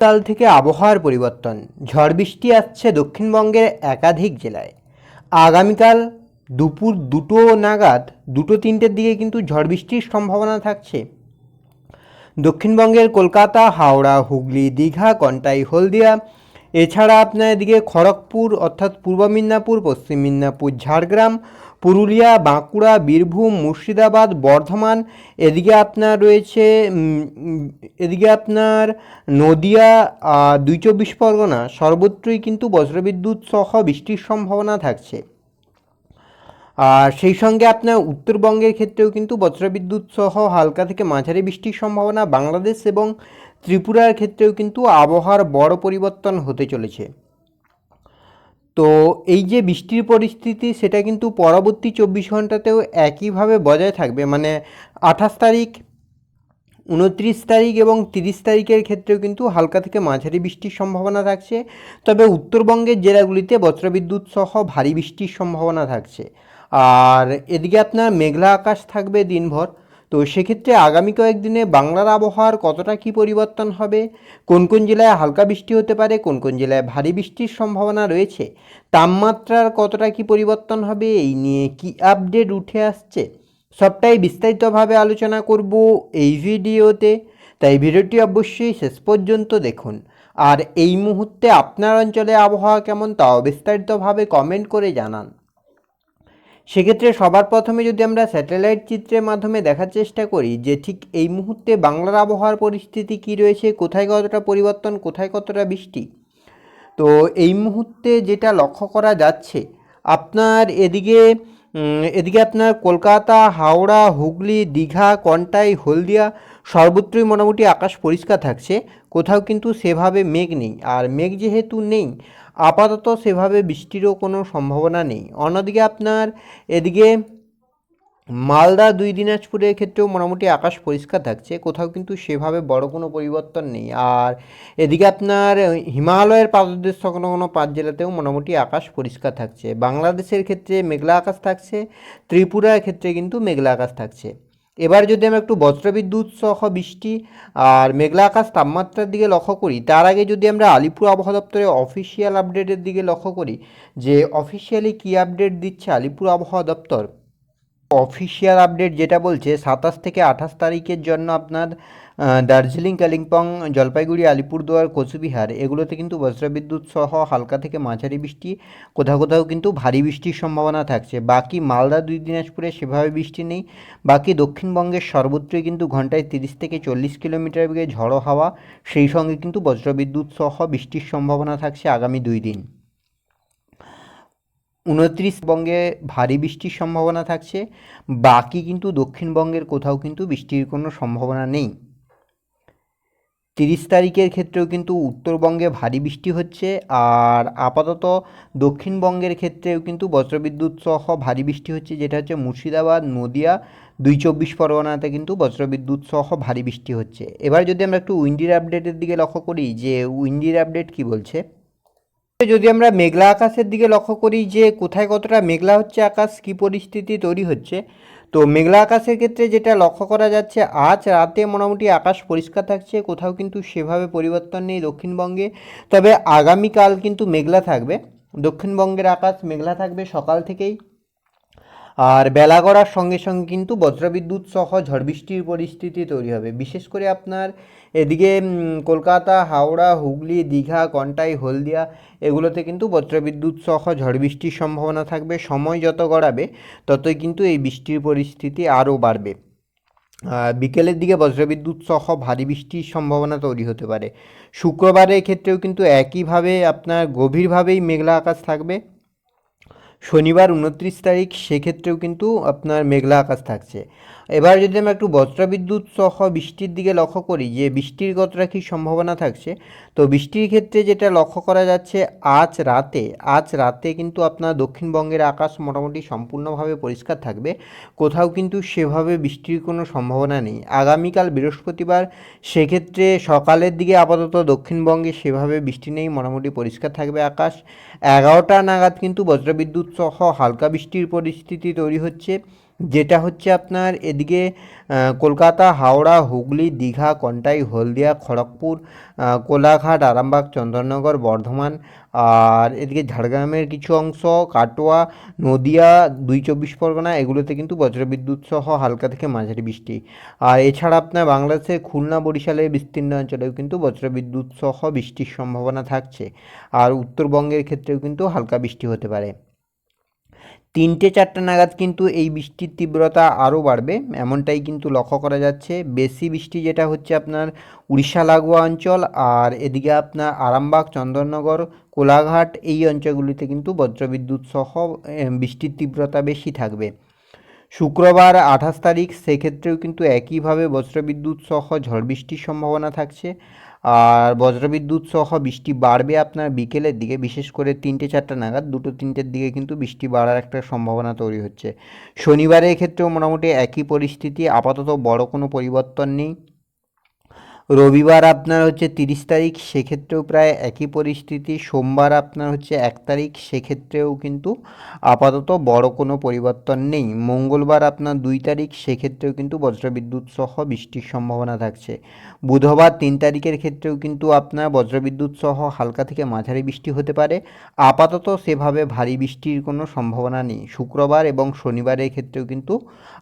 কাল থেকে আবহাওয়ার পরিবর্তন। ঝড় বৃষ্টি আসছে দক্ষিণবঙ্গের একাধিক জেলায়। আগামীকাল দুপুর দুটো নাগাদ দুটো তিনটের দিকে কিন্তু ঝড় বৃষ্টির সম্ভাবনা থাকছে। দক্ষিণবঙ্গের কলকাতা, হাওড়া, হুগলি, দীঘা, কন্টাই, হলদিয়া, এছাড়া আপনার এদিকে খড়গপুর অর্থাৎ পূর্ব মিদনাপুর, পশ্চিম মিদনাপুর, ঝাড়গ্রাম পুরুলিয়া, বাঁকুড়া, বীরভূম, মুর্শিদাবাদ, বর্ধমান, এদিকে আপনার রয়েছে এদিকে আপনার নদিয়া দুই চব্বিশ পরগনা, সর্বত্রই কিন্তু বজ্রবিদ্যুৎ সহ বৃষ্টির সম্ভাবনা থাকছে। আর সেই সঙ্গে আপনার উত্তরবঙ্গের ক্ষেত্রেও কিন্তু বজ্রবিদ্যুৎ সহ হালকা থেকে মাঝারি বৃষ্টির সম্ভাবনা, বাংলাদেশ এবং ত্রিপুরার ক্ষেত্রেও কিন্তু আবহাওয়ার বড় পরিবর্তন হতে চলেছে। তো এই যে বৃষ্টির পরিস্থিতি, সেটা কিন্তু পরবর্তী চব্বিশ ঘন্টাতেও একইভাবে বজায় থাকবে। মানে আঠাশ তারিখ, উনত্রিশ তারিখ এবং তিরিশ তারিখের ক্ষেত্রেও কিন্তু হালকা থেকে মাঝারি বৃষ্টির সম্ভাবনা থাকছে। তবে উত্তরবঙ্গের জেলাগুলিতে বজ্রবিদ্যুৎ সহ ভারী বৃষ্টির সম্ভাবনা থাকছে। আর এদিকে আপনার মেঘলা আকাশ থাকবে দিনভর। তো সেক্ষেত্রে আগামী কয়েকদিনে বাংলার আবহাওয়ার কতটা কী পরিবর্তন হবে? কোন কোন জেলায় হালকা বৃষ্টি হতে পারে? কোন কোন জেলায় ভারী বৃষ্টির সম্ভাবনা রয়েছে? তাপমাত্রার কতটা কী পরিবর্তন হবে? এই নিয়ে কি আপডেট উঠে আসছে? সবটাই বিস্তারিতভাবে আলোচনা করব এই ভিডিওতে। তাই ভিডিওটি অবশ্যই শেষ পর্যন্ত দেখুন। আর এই মুহূর্তে আপনার অঞ্চলে আবহাওয়া কেমন? তাও বিস্তারিতভাবে কমেন্ট করে জানান। সেক্ষেত্রে সবার প্রথমে যদি আমরা স্যাটেলাইট চিত্রের মাধ্যমে দেখার চেষ্টা করি যে ঠিক এই মুহূর্তে বাংলার আবহাওয়ার পরিস্থিতি কী রয়েছে, কোথায় কতটা পরিবর্তন, কোথায় কতটা বৃষ্টি? তো এই মুহূর্তে যেটা লক্ষ্য করা যাচ্ছে, আপনার এদিকে এদিকে আপনার কলকাতা, হাওড়া, হুগলি, দীঘা, কন্টাই, হলদিয়া সর্বত্রই মোটামুটি আকাশ পরিষ্কার থাকছে, কোথাও কিন্তু সেভাবে মেঘ নেই। আর মেঘ যেহেতু নেই, আপাতত সেভাবে বৃষ্টিরও কোনো সম্ভাবনা নেই। অন্যদিকে আপনার এদিকে মালদা দুই দিনাজপুরের ক্ষেত্রেও মোটামুটি আকাশ পরিষ্কার থাকছে, কোথাও কিন্তু সেভাবে বড় কোনো পরিবর্তন নেই। আর এদিকে আপনার হিমালয়ের পাদদেশ কোনো কোনো পাঁচ জেলাতেও মোটামুটি আকাশ পরিষ্কার থাকছে। বাংলাদেশের ক্ষেত্রে মেঘলা আকাশ থাকছে, ত্রিপুরার ক্ষেত্রে কিন্তু মেঘলা আকাশ থাকছে। এবার যদি আমরা একটু বজ্রবিদ্যুৎ সহ বৃষ্টি আর মেঘলা আকাশ তাপমাত্রার দিকে লক্ষ্য করি, তার আগে যদি আমরা আলিপুর আবহাওয়া দপ্তরের অফিসিয়াল আপডেটের দিকে লক্ষ্য করি, যে অফিসিয়ালি কী আপডেট দিচ্ছে আলিপুর আবহাওয়া দপ্তর? অফিসিয়াল আপডেট যেটা বলছে, সাতাশ থেকে আঠাশ তারিখের জন্য আপনার দার্জিলিং, কালিম্পং, জলপাইগুড়ি, আলিপুরদুয়ার, কোচবিহার, এগুলোতে কিন্তু বজ্রবিদ্যুৎ সহ হালকা থেকে মাঝারি বৃষ্টি, কোথাও কোথাও কিন্তু ভারী বৃষ্টির সম্ভাবনা থাকছে। বাকি মালদা, দুই দিনাজপুরে সেভাবে বৃষ্টি নেই। বাকি দক্ষিণবঙ্গের সর্বত্রই কিন্তু ঘন্টায় তিরিশ থেকে চল্লিশ কিলোমিটার বেগে ঝড়ো হাওয়া, সেই সঙ্গে কিন্তু বজ্রবিদ্যুৎ সহ বৃষ্টির সম্ভাবনা থাকছে আগামী দুই দিন। উনত্রিশ বঙ্গে ভারী বৃষ্টির সম্ভাবনা থাকছে, বাকি কিন্তু দক্ষিণবঙ্গের কোথাও কিন্তু বৃষ্টির কোনো সম্ভাবনা নেই। তিরিশ তারিখের ক্ষেত্রেও কিন্তু উত্তরবঙ্গে ভারী বৃষ্টি হচ্ছে, আর আপাতত দক্ষিণবঙ্গের ক্ষেত্রেও কিন্তু বজ্রবিদ্যুৎ সহ ভারী বৃষ্টি হচ্ছে, যেটা হচ্ছে মুর্শিদাবাদ, নদিয়া, দুই চব্বিশ পরগনাতে কিন্তু বজ্রবিদ্যুৎ সহ ভারী বৃষ্টি হচ্ছে। এবার যদি আমরা একটু উইন্ডির আপডেটের দিকে লক্ষ্য করি, যে উইন্ডির আপডেট কি বলছে? যদি আমরা মেঘলা আকাশের দিকে লক্ষ্য করি যে কোথায় কতটা মেঘলা হচ্ছে আকাশ, কী পরিস্থিতি তৈরি হচ্ছে, তো মেঘলা আকাশের ক্ষেত্রে যেটা লক্ষ্য করা যাচ্ছে, আজ রাতে মোটামুটি আকাশ পরিষ্কার থাকছে, কোথাও কিন্তু সেভাবে পরিবর্তন নেই দক্ষিণবঙ্গে, তবে আগামীকাল কিন্তু মেঘলা থাকবে, দক্ষিণবঙ্গের আকাশ মেঘলা থাকবে সকাল থেকেই। আর বেলা গড়ার সঙ্গে সঙ্গে কিন্তু বজ্রবিদ্যুৎ সহ ঝড় বৃষ্টির পরিস্থিতি তৈরি হবে। বিশেষ করে আপনার এদিকে কলকাতা, হাওড়া, হুগলি, দীঘা, কন্টাই, হলদিয়া এগুলোতে কিন্তু বজ্রবিদ্যুৎ সহ ঝড় বৃষ্টির সম্ভাবনা থাকবে। সময় যত গড়াবে, ততই কিন্তু এই বৃষ্টির পরিস্থিতি আরও বাড়বে। বিকেলের দিকে বজ্রবিদ্যুৎ সহ ভারী বৃষ্টির সম্ভাবনা তৈরি হতে পারে। শুক্রবারের ক্ষেত্রেও কিন্তু একইভাবে আপনার গভীরভাবেই মেঘলা আকাশ থাকবে। শনিবার উনত্রিশ তারিখ সেক্ষেত্রেও কিন্তু আপনার মেঘলা আকাশ থাকছে। এবার যদি আমরা একটু বজ্রবিদ্যুৎ সহ বৃষ্টির দিকে লক্ষ্য করি, যে বৃষ্টির কতটা কী সম্ভাবনা থাকছে? তো বৃষ্টির ক্ষেত্রে যেটা লক্ষ্য করা যাচ্ছে, আজ রাতে আজ রাতে কিন্তু আপনার দক্ষিণবঙ্গের আকাশ মোটামুটি সম্পূর্ণভাবে পরিষ্কার থাকবে। কোথাও কিন্তু সেভাবে বৃষ্টির কোনো সম্ভাবনা নেই। আগামীকাল বৃহস্পতিবার, সেক্ষেত্রে সকালের দিকে আপাতত দক্ষিণবঙ্গে সেভাবে বৃষ্টি নেই, মোটামুটি পরিষ্কার থাকবে আকাশ। এগারোটা নাগাদ কিন্তু বজ্রবিদ্যুৎ সহ হালকা বৃষ্টির পরিস্থিতি তৈরি হচ্ছে। যেটা হচ্ছে আপনার এদিকে কলকাতা, হাওড়া, হুগলি, দীঘা, কন্টাই, হলদিয়া, খড়গপুর কোলাঘাট, আরামবাগ, চন্দননগর, বর্ধমান, আর এদিকে ঝাড়গ্রামের কিছু অংশ, কাটোয়া, নদিয়া, দুই চব্বিশ পরগনা, এগুলোতে কিন্তু বজ্রবিদ্যুৎ সহ হালকা থেকে মাঝারি বৃষ্টি। আর এছাড়া আপনার বাংলাদেশের খুলনা, বরিশালের বিস্তীর্ণ অঞ্চলেও কিন্তু বজ্রবিদ্যুৎ সহ বৃষ্টির সম্ভাবনা থাকছে। আর উত্তরবঙ্গের ক্ষেত্রেও কিন্তু হালকা বৃষ্টি হতে পারে। তিনটে চারটে নাগাদ কিন্তু এই বৃষ্টির তীব্রতা আরও বাড়বে, এমনটাই কিন্তু লক্ষ্য করা যাচ্ছে। বেশি বৃষ্টি যেটা হচ্ছে আপনার উড়িষ্যা, লাগোয়া অঞ্চল আর এদিকে আপনার আরামবাগ, চন্দননগর, কোলাঘাট, এই অঞ্চলগুলিতে কিন্তু বজ্রবিদ্যুৎ সহ বৃষ্টির তীব্রতা বেশি থাকবে। শুক্রবার আঠাশ তারিখ, সেক্ষেত্রেও কিন্তু একইভাবে বজ্রবিদ্যুৎ সহ ঝড় বৃষ্টির সম্ভাবনা থাকছে। আর বজ্রবিদ্যুৎ সহ বৃষ্টি বাড়বে আপনার বিকেলের দিকে, বিশেষ করে তিনটে, চারটে নাগাদ। দুটো, তিনটের দিকে কিন্তু বৃষ্টি বাড়ার একটা সম্ভাবনা তৈরি হচ্ছে। শনিবারের ক্ষেত্রেও মোটামুটি একই পরিস্থিতি। আপাতত বড় কোনো পরিবর্তন নেই। রবিবার আপনার হচ্ছে তিরিশ তারিখ, সেক্ষেত্রেও প্রায় একই পরিস্থিতি। সোমবার আপনার হচ্ছে এক তারিখ, সেক্ষেত্রেও কিন্তু আপাতত বড় কোনো পরিবর্তন নেই। মঙ্গলবার আপনার দুই তারিখ, সেক্ষেত্রেও কিন্তু বজ্রবিদ্যুৎ সহ বৃষ্টির সম্ভাবনা থাকছে। বুধবার তিন তারিখের ক্ষেত্রেও কিন্তু আপনার বজ্রবিদ্যুৎ সহ হালকা থেকে মাঝারি বৃষ্টি হতে পারে। আপাতত সেভাবে ভারী বৃষ্টির কোনো সম্ভাবনা নেই। শুক্রবার এবং শনিবারের ক্ষেত্রেও কিন্তু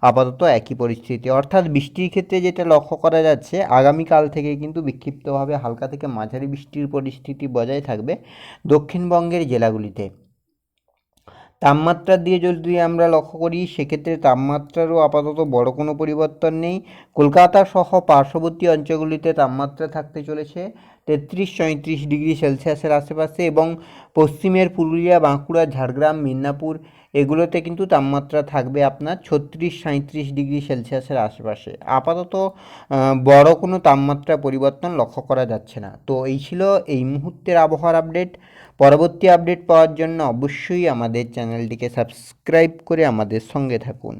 আপাতত একই পরিস্থিতি। অর্থাৎ বৃষ্টির ক্ষেত্রে যেটা লক্ষ্য করা যাচ্ছে, আগামীকাল থেকে কিন্তু বিক্ষিপ্তভাবে হালকা থেকে মাঝারি বৃষ্টির পরিস্থিতি বজায় থাকবে দক্ষিণবঙ্গের জেলাগুলিতে। তাপমাত্রা দিয়ে যদি আমরা লক্ষ্য করি, সেক্ষেত্রে তাপমাত্রারও আপাতত বড় কোনো পরিবর্তন নেই। কলকাতা সহ পার্শ্ববর্তী অঞ্চলগুলিতে তাপমাত্রা থাকতে চলেছে। তেত্রিশ চৈত্রিশ ডিগ্রি সেলসিয়াসের আশেপাশে এবং পশ্চিমের পুরুলিয়া, বাঁকুড়া, ঝাড়গ্রাম, মিদনাপুর, এগুলোতে কিন্তু তাপমাত্রা থাকবে আপনার ছত্রিশ সাঁত্রিশ ডিগ্রি সেলসিয়াসের আশেপাশে। আপাতত বড় কোনো তাপমাত্রা পরিবর্তন লক্ষ্য করা যাচ্ছে না। তো এই ছিল এই মুহূর্তের আবহাওয়ার আপডেট। পরবর্তী আপডেট পাওয়ার জন্য অবশ্যই আমাদের চ্যানেলটিকে সাবস্ক্রাইব করে আমাদের সঙ্গে থাকুন।